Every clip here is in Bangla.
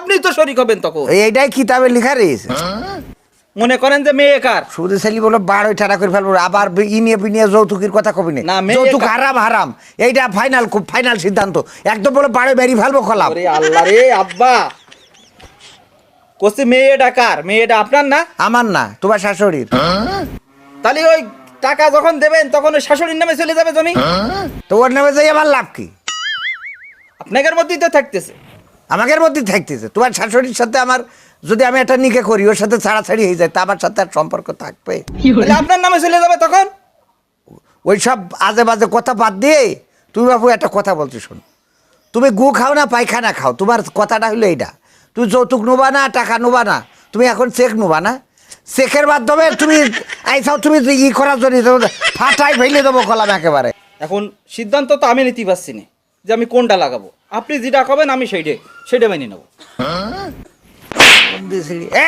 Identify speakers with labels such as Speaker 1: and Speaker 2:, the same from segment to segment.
Speaker 1: আপনি তো শরিক হবেন তখন।
Speaker 2: এইটাই কিতাবে লেখা রয়েছে।
Speaker 1: মনে করেন যে মেয়ে কার?
Speaker 2: সুদে ছেলি বলো বারোই ঠাড়া করে ফেলব আবার ইনিয়ে বিনিয়ে যৌতুকের কথা কবি
Speaker 1: না,
Speaker 2: না যৌতুক হারাম হারাম। এইটা ফাইনাল খুব ফাইনাল সিদ্ধান্ত। একদম বলো বারোই বেরি ফেলব খোলাম
Speaker 1: আল্লাহ রে আব্বা। কসি মেয়েটা কার? মেয়েটা আপনার না?
Speaker 2: আমার না তোমার শাশুড়ির।
Speaker 1: তাহলে ওই টাকা যখন দেবেন তখন ওই শাশুড়ির নামে চলে যাবে জমি?
Speaker 2: তো ওর নামে যাই আমার লাভ কি?
Speaker 1: আপনাদের মধ্যেই তো থাকতেছে।
Speaker 2: আমাদের মধ্যে থাকতেছে তোমার শাশুড়ির সাথে আমার যদি আমি একটা নিকে করি ওর সাথে ছাড়াছাড়ি হয়ে যায় তা আমার সাথে আর সম্পর্ক থাকবে।
Speaker 1: তাহলে আপনার নামে চলে যাবে তখন?
Speaker 2: ওই সব আজে বাজে কথা বাদ দিয়ে তুমি বাবু একটা কথা বলছি শোন। তুমি গু খাও না পায়খানা খাও তোমার কথাটা হলো এইটা তুমি যৌতুক নোবা না টাকা নোবা না তুমি এখন চেক নোবা না। চেকের মাধ্যমে তুমি আইসাও তুমি ই করার জন্য ফাটাই ফেলে দেবো কলাম একেবারে।
Speaker 1: এখন সিদ্ধান্ত তো আমি নিতে পারছি না যে আমি কোনটা লাগাবো। আপনি যেটা করবেন আমি সেইটাই সেটা মেনে নেব।
Speaker 2: এ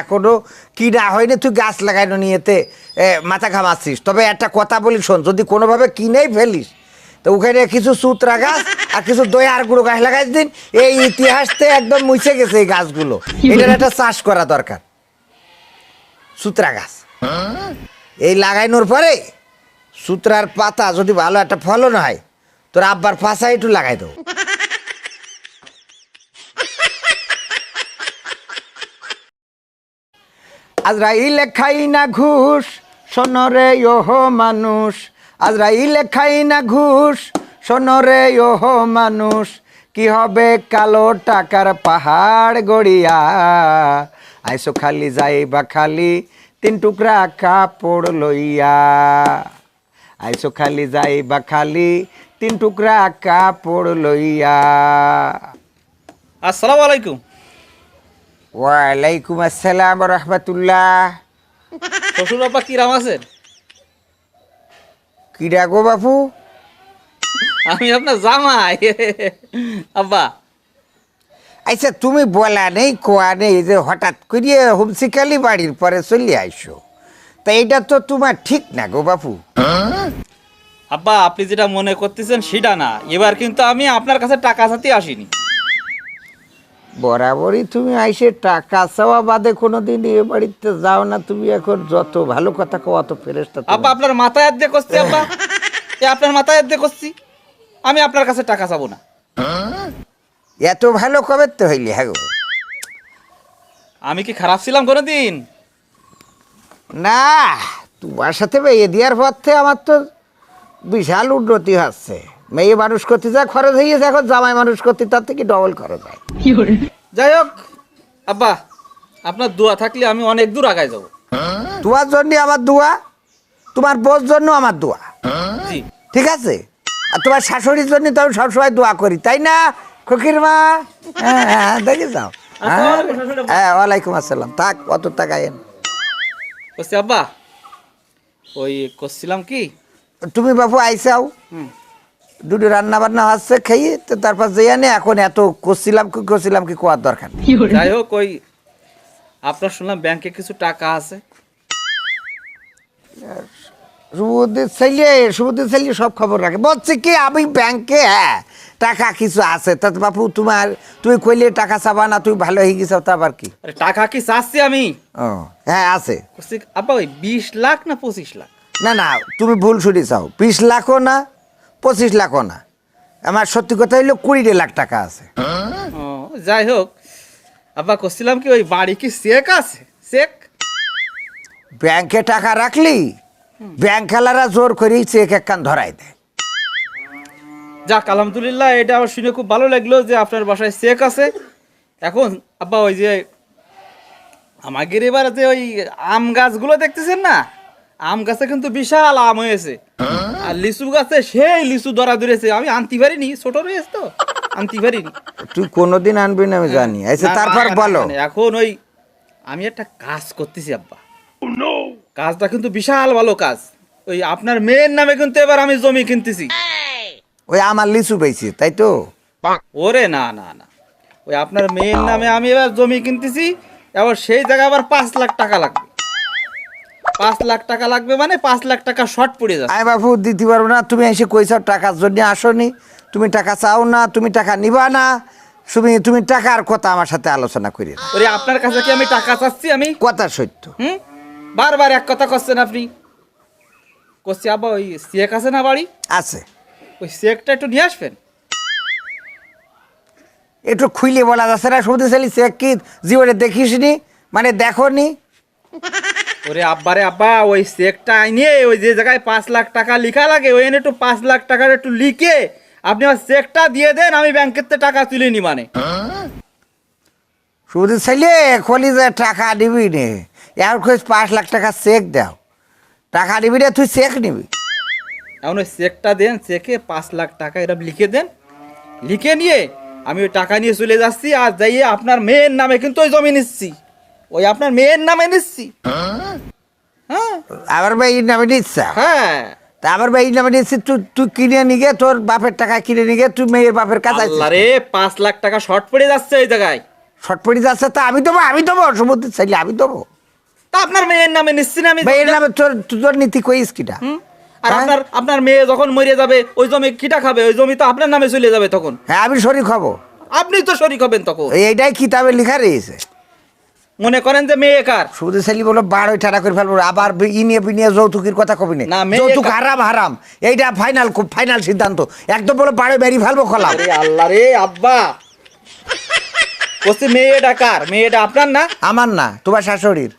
Speaker 2: এখনও কি না হয়নি তুই গাছ লাগাইনো নিয়েতে এ, মাথা ঘামাচ্ছিস। তবে একটা কথা বলি শোন যদি কোনোভাবে কিনেই ফেলিস তো ওখানে কিছু সুতরা গাছ আর কিছু দয়ার গুঁড়ো গাছ লাগাই দিন এই ইতিহাসতে একদম মুছে গেছে এই গাছগুলো। এটার একটা চাষ করা দরকার। সুতরা গাছ। এই লাগাইনোর পরে সুতরার পাতা যদি ভালো একটা ফলন হয় তোর আব্বার পাশা একটু লাগাই দেবো আজরাইলে খাই না ঘুষ সোনরে ওহো মানুষ। আজরাইলে খাই না ঘুষ সোনরে ওহো মানুষ। কি হবে কালো টাকার পাহাড় গড়িয়া? আইসো খালি যাইবা খালি তিন টুকরা কাপড় লইয়া। আইসো খালি যাইবা খালি তিন টুকরা কাপড় লইয়া।
Speaker 1: আসসালামু আলাইকুম।
Speaker 2: ওয়ালাইকুম আসসালাম রহমতুল্লাহ।
Speaker 1: শ্বশুর বাবা কিরাম আছেন?
Speaker 2: কি ডাকো বাপু?
Speaker 1: আমি আপনার জামাই। আব্বা।
Speaker 2: আচ্ছা তুমি বলা নেই কোয়া নেই যে হঠাৎ করিয়ে হুমসিকালি বাড়ির পরে চলে আইসো। তা এটা তো তোমার ঠিক না গো বাপু।
Speaker 1: আব্বা আপনি যেটা মনে করতেছেন সেটা না। এবার কিন্তু আমি আপনার কাছে টাকা চাতে আসিনি।
Speaker 2: বরাবরই তুমি আইসে টাকা চাওয়া বাদে কোনোদিন এ বাড়িতে যাও না তুমি এখন যত ভালো কথা কও অত ফেরেস্তা
Speaker 1: আব্বা আপনার মাথায় আদ্যে করছি আব্বা। এ আপনার মাথায় আদ্যে করছি। আমি আপনার কাছে টাকা চাবো না।
Speaker 2: এত ভালো কবে তো হইলি হ্যাঁ
Speaker 1: আমি কি খারাপ ছিলাম কোনোদিন?
Speaker 2: না তোমার সাথে মেয়ে দেওয়ার পর থেকে আমার তো বিশাল উন্নতি হচ্ছে। মেয়ে মানুষ করতে যা খরচ হয়ে গেছে এখন জামাই মানুষ করতে তার থেকে ডবল খরচ হয়।
Speaker 1: যাই হোক আব্বা আপনার দোয়া থাকলে আমি অনেক দূর আগায় যাব।
Speaker 2: তোমার জন্য আমার দোয়া তোমার বোর জন্য আমার দোয়া। ঠিক আছে? আর তোমার শাশুড়ির জন্য তো আমি সবসময় দোয়া করি তাই না ফকির মা? হ্যাঁ হ্যাঁ দেখে যাও। হ্যাঁ। হ্যাঁ ওয়ালাইকুম আসসালাম। থাক অত টাকা
Speaker 1: আব্বা ওই করছিলাম কি?
Speaker 2: তুমি বাপু আইসাও।
Speaker 1: হুম।
Speaker 2: দুটো রান্না বান্না হচ্ছে খেয়ে তো তারপর যেয়ে নে এখন এত করছিলাম কি করছিলাম কি কোয়ার দরকার?
Speaker 1: যাই হোক ওই আপনার শুনলাম ব্যাংকে কিছু টাকা আছে।
Speaker 2: সুবুদ্দিন ছেলে সুবুদ্দিন ছেলে সব খবর রাখে। বলছে কি আমি ব্যাংকে হ্যাঁ টাকা কিছু আছে। তা বাপু তোমার তুমি কইলে টাকা চাবা না তুমি ভালো হয়ে গেছো তা আবার কি?
Speaker 1: আরে টাকা কি চাচ্ছি আমি?
Speaker 2: ও হ্যাঁ আছে।
Speaker 1: আব্বা ওই বিশ লাখ না পঁচিশ লাখ?
Speaker 2: না না তুমি ভুল শুনে চাও। বিশ লাখও না পঁচিশ লাখও না। আমার সত্যি কথা হইল কুড়ি লাখ টাকা আছে।
Speaker 1: ও যাই হোক আব্বা করছিলাম কি ওই বাড়ি কি চেক আছে? চেক?
Speaker 2: ব্যাংকে টাকা রাখলি ব্যাংক খেলারা জোর করেই চেক একখান ধরাই দেয়।
Speaker 1: যাক আলহামদুলিল্লাহ এটা আমার শুনে খুব ভালো লাগল যে আপনার বাসায় চেক আছে। এখন আব্বা ওই যে আমাদের এবার যে ওই আম গাছগুলো দেখতেছেন না? আম গাছে কিন্তু বিশাল আম হয়েছে। আর লিচু গাছে সেই লিচু ধরা ধরেছে। আমি আনতে পারিনি ছোট রয়েছে তো। আনতে পারিনি।
Speaker 2: তুই কোনোদিন আনবি না আমি জানি। আচ্ছা তারপর বলো।
Speaker 1: এখন ওই আমি একটা কাজ করতেছি আব্বা। কাজটা কিন্তু বিশাল ভালো কাজ। ওই আপনার মেয়ের নামে কিন্তু এবার আমি জমি কিনতেছি।
Speaker 2: ওই আমার লিচু পেয়েছি তাই তো?
Speaker 1: ওরে না না না। ওই আপনার মেয়ের নামে আমি এবার জমি কিনতেছি এবার সেই জায়গায় আবার পাঁচ লাখ টাকা লাগবে। পাঁচ লাখ টাকা লাগবে মানে পাঁচ লাখ টাকা শর্ট পড়ে যাচ্ছে।
Speaker 2: আয় বাবু দিতে পারব না। তুমি এসে কইসাও টাকার জন্য আসনি। তুমি টাকা চাও না তুমি টাকা নিবা না। তুমি তুমি টাকার কথা আমার সাথে আলোচনা করি।
Speaker 1: ওরে আপনার কাছে কি আমি টাকা চাচ্ছি আমি?
Speaker 2: কথা সত্য।
Speaker 1: হুম? বারবার এক কথা করছেন আপনি। করছি আব্বা ওই চেক আছে না বাড়ি?
Speaker 2: আছে।
Speaker 1: ওই চেকটা একটু নিয়ে আসবেন?
Speaker 2: একটু খুইলে বলা যাচ্ছে না শুধু ছেলে চেক কি? জীবনে দেখিসনি? মানে দেখো নি
Speaker 1: ওরে আব্বারে আব্বা ওই চেকটা আইনিয়ে ওই যে জায়গায় পাঁচ লাখ টাকা লিখা লাগে ওই একটু পাঁচ লাখ টাকার একটু লিখে আপনি আমার চেকটা দিয়ে দেন আমি ব্যাংকের থেকে টাকা তুলে নি মানে।
Speaker 2: শুধু ছেলে যে টাকা নিবি নে এর খোঁজ পাঁচ লাখ টাকা চেক দাও। টাকা নিবি রে তুই চেক নিবি।
Speaker 1: এখন ওই চেকটা দেন চেকে পাঁচ লাখ টাকা এরকম লিখে দেন। লিখে নিয়ে আমি ওই টাকা নিয়ে চলে যাচ্ছি আর যাইয়ে আপনার মেয়ের নামে কিন্তু ওই জমি নিচ্ছি। ওই আপনার মেয়ের নামে নিচ্ছি। হ্যাঁ?
Speaker 2: আবার ভাই এই নামে নিচ্ছা?
Speaker 1: হ্যাঁ।
Speaker 2: তা আবার ভাই এই নামে নিচ্ছি তুই তুই কিনে নিগে তোর বাপের টাকা কিনে নিগে তুই মেয়ের বাপের কাছে
Speaker 1: আল্লাহ রে পাঁচ লাখ টাকা শর্ট পড়ে যাচ্ছে ওই জায়গায়।
Speaker 2: ছটপটি যাচ্ছে তা আমি দেবো আমি দেবো সমুদ্র ছেলে আমি দেবো।
Speaker 1: তা আপনার মেয়ের নামে নিচ্ছি না আমি?
Speaker 2: এর নামে তোর তোর নীতি কইস কিটা?
Speaker 1: আর
Speaker 2: হ্যাঁ?
Speaker 1: আপনার আপনার মেয়ে যখন মরে যাবে ওই জমি কিটা খাবে? ওই জমি তো আপনার নামে চলে যাবে তখন।
Speaker 2: হ্যাঁ আমি শরীর খাব।
Speaker 1: আপনি তো শরিক হবেন তখন।
Speaker 2: এইটাই কিতাবে লেখা রয়েছে।
Speaker 1: মনে করেন যে মেয়ে কার?
Speaker 2: শুধু ছেলে বলো বারোই টাকা করে ফেলব আবার ইনিয়ে বিনিয়ে যৌতুকের কথা কবি না।
Speaker 1: না,
Speaker 2: যৌতুক হারাম হারাম। এইটা ফাইনাল খুব ফাইনাল সিদ্ধান্ত। একদম বলো বারো বেরি ফেলব
Speaker 1: আরে আল্লাহ রে আব্বা। বলছি মেয়েটা কার? মেয়েটা আপনার না?
Speaker 2: আমার না তোমার শাশুড়ির।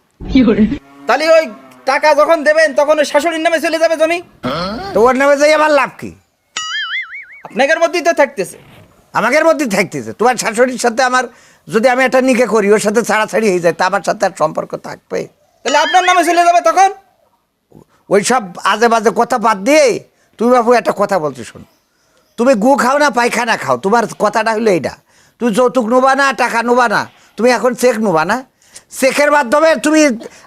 Speaker 1: তাহলে ওই টাকা যখন দেবেন তখন ওই শাশুড়ির নামে চলে যাবে জমি।
Speaker 2: তো ওর নামে যাই আমার লাভ কি?
Speaker 1: আপনাদের মধ্যেই তো থাকতেছে।
Speaker 2: আমাদের মধ্যে থাকতেছে। তোমার শাশুড়ির সাথে আমার যদি আমি একটা নিকে করি ওর সাথে ছাড়াছাড়ি হয়ে যায় তা আমার সাথে আর সম্পর্ক থাকবে?
Speaker 1: তাহলে আপনার নামে চলে যাবে তখন?
Speaker 2: ওই সব আজে বাজে কথা বাদ দিয়ে তুমি বাবু একটা কথা বলছো শোনো। তুমি গু খাও না পায়খানা খাও তোমার কথাটা হলো এইটা। তুমি যৌতুক নোবা না টাকা নোবা না তুমি এখন চেক নোবা না? চেকের মাধ্যমে তুমি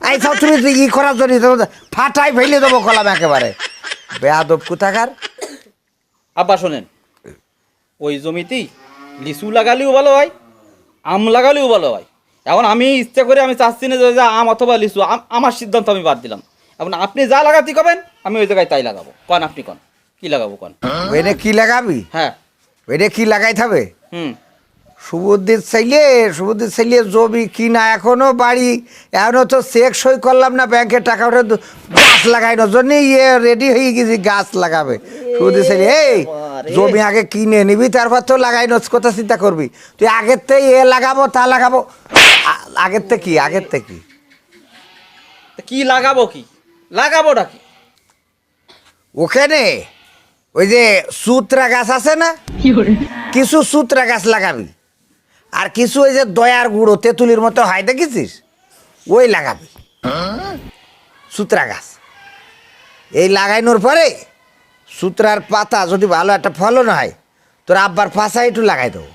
Speaker 2: আইসাও তুমি ই করার জন্য ফাটাই ফেলে দেবো কলাম একেবারে। বেয়াদব কোথাকার?
Speaker 1: আব্বা শোনেন। ওই জমিতেই লিচু লাগালেও ভালো হয় আম লাগালেও ভালো হয়। এখন আমি ইচ্ছে করে আমি চাচ্ছি না যে আম অথবা লিচু আম- আমার সিদ্ধান্ত আমি বাদ দিলাম। এখন আপনি যা লাগাতে কবেন আমি ওই জায়গায় তাই লাগাবো। কন আপনি কন? কি লাগাবো কন?
Speaker 2: ওইনে কি লাগাবি?
Speaker 1: হ্যাঁ।
Speaker 2: ওইনে কি লাগাই থাকবে
Speaker 1: হুম।
Speaker 2: সুবুদ্দির চাইলে সুবুদ্দির চাইলে জমি কিনা এখনও বাড়ি এখনও তো চেক সই করলাম না ব্যাংকের টাকা উঠে দু- গাছ লাগাইনোর জন্য ইয়ে রেডি হয়ে গেছি গাছ লাগাবে। সুবুদ্দির চাইলে এই জমি আগে কিনে নিবি তারপর তো লাগাই লাগাইনোর কথা চিন্তা করবি। তুই আগের থেকে এ লাগাবো তা লাগাবো। আগের থেকে কি আগের থেকে কি?
Speaker 1: তা কি লাগাবো কি? লাগাবোটা কি?
Speaker 2: ওখানে ওই যে সুতরা গাছ আছে না? কিছু সুতরা গাছ লাগাবি। আর কিছু ওই যে দয়ার গুঁড়ো তেঁতুলির মতো হয় দেখেছিস? ওই লাগাবি। সুতরা গাছ। এই লাগাইনোর পরে সুতরার পাতা যদি ভালো একটা ফলন হয়, তোর আব্বার পাশা একটু লাগাই দেবো।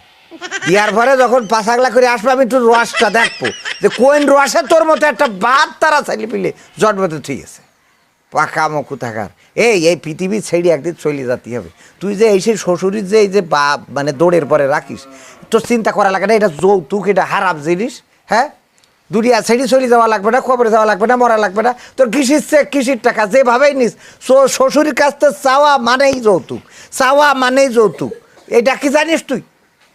Speaker 2: দেওয়ার পরে যখন পাশাগলা করে আসব, আমি একটু রসটা দেখব। যে কোন রসে তোর মতো একটা বাদ তারা চাইলে পিলে জন্মতে ঠিক আছে। পাকা মুখু থাকার। এই এই পৃথিবী ছেড়ে একদিন চলে যেতে হবে। তুই যে এই সেই শ্বশুরির যে এই যে বা মানে দৌড়ের পরে রাখিস, তোর চিন্তা করা লাগে না, এটা যৌতুক, এটা হারাপ জিনিস হ্যাঁ? দুনিয়া ছেড়ে চলে যাওয়া লাগবে না খবরে যাওয়া লাগবে না মরা লাগবে না। তোর কৃষির চেক কৃষির টাকা যেভাবেই নিস সো- শ্বশুরের কাছ থেকে চাওয়া মানেই যৌতুক চাওয়া মানেই যৌতুক। এটা কি জানিস তুই?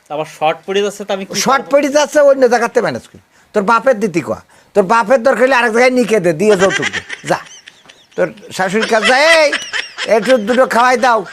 Speaker 1: আবার শর্ট পড়ে যাচ্ছে তো আমি
Speaker 2: শর্ট পড়ে যাচ্ছে অন্য জায়গাতে ম্যানেজ করি। তোর বাপের দিতি কয়া? তোর বাপের দরকার হলে আরেক জায়গায় নিকে দে দিয়ে যৌতুক যা। তোর শাশুড়ির কাছে যা এই একটু দুটো খাওয়াই দাও।